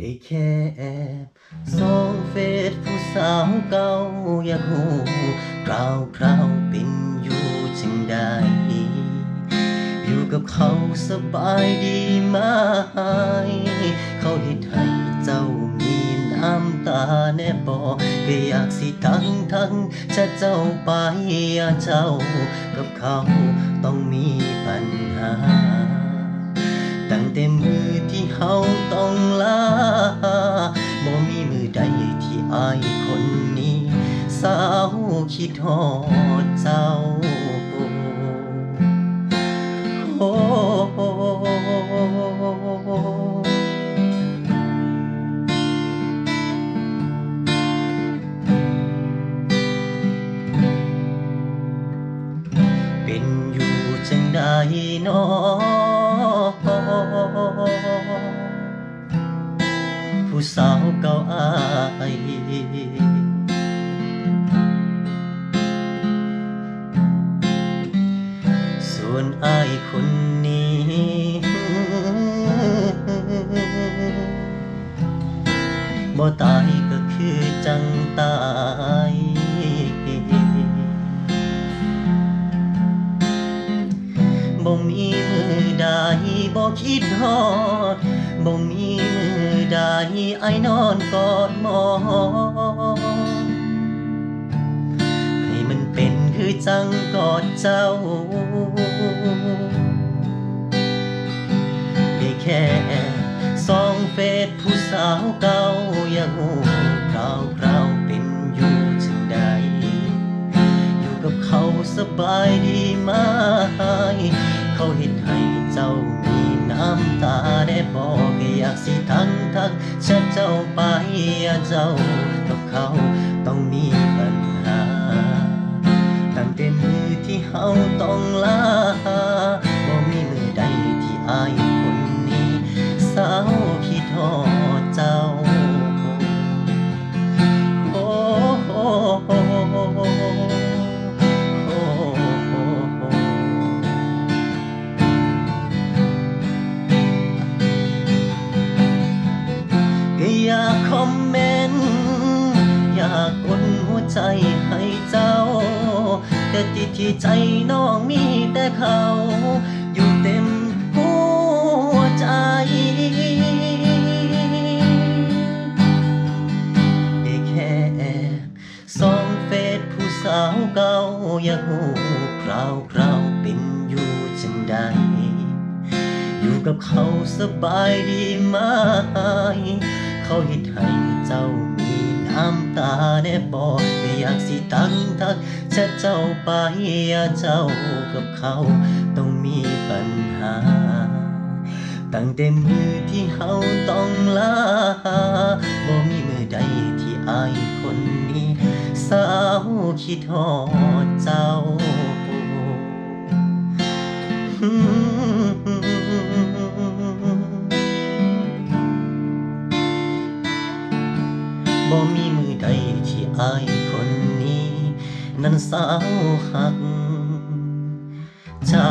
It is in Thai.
ได้แค่แอบส่องเฟซผู้สาวเก่าอยากหูคราวคราวเป็นอยู่จังใดอยู่กับเขาสบายดีไหมเขาเห็นให้เจ้ามีน้ำตาแน่บอก็อยากสิทั้งทั้งจะเจ้าไปอาเจ้า กับเขาต้องมีปัญหา ตั้งแต่มือที่เฮาต้องลา อายคนนี้ สาวคิดฮอดเจ้าปูโอ้เป็นอยู่จังใดน้อผู้สาวเก่าอา นอายคนนี้ บ่ตายก็คือจังตายบ่มีมือใดบ่คิดฮอดบ่มีมือใดไอ้นอนกอดหมอนให้มันเป็นคือจังกอดเจ้า สาวเก่ายากหูคราวคราวเป็นอยู่จังใด อยู่กับเขาสบายดีไหมเขาเห็นให้เจ้ามีน้ำตาได้บอกอยากสิทั้งทั้งฉันเจ้าไปเจ้ากับเขาต้องมีปัญหา ตั้งแต่มือที่เฮาต้องลา ใจให้เจ้า แต่ติดที่ใจน้องมีแต่เขา อยู่เต็มหัวใจ ได้แค่สองเฟซผู้สาวเก่าอยากหูคราวคราวเป็นอยู่จังใดอยู่กับเขาสบายดีไหมเขาเห็นให้เจ้า มีน้ำตาแน่บอกก็อยากสิตั้งทักจะเจ้าไปอาเจ้ากับเขาต้องมีปัญหา ตั้งแต่มือที่เฮาต้องลาบ่มีมือใดที่อายคนนี้ สาวคิดฮอดเจ้าบ่ ใดที่อายคนนี้ นั้นสาวหัก เจ้า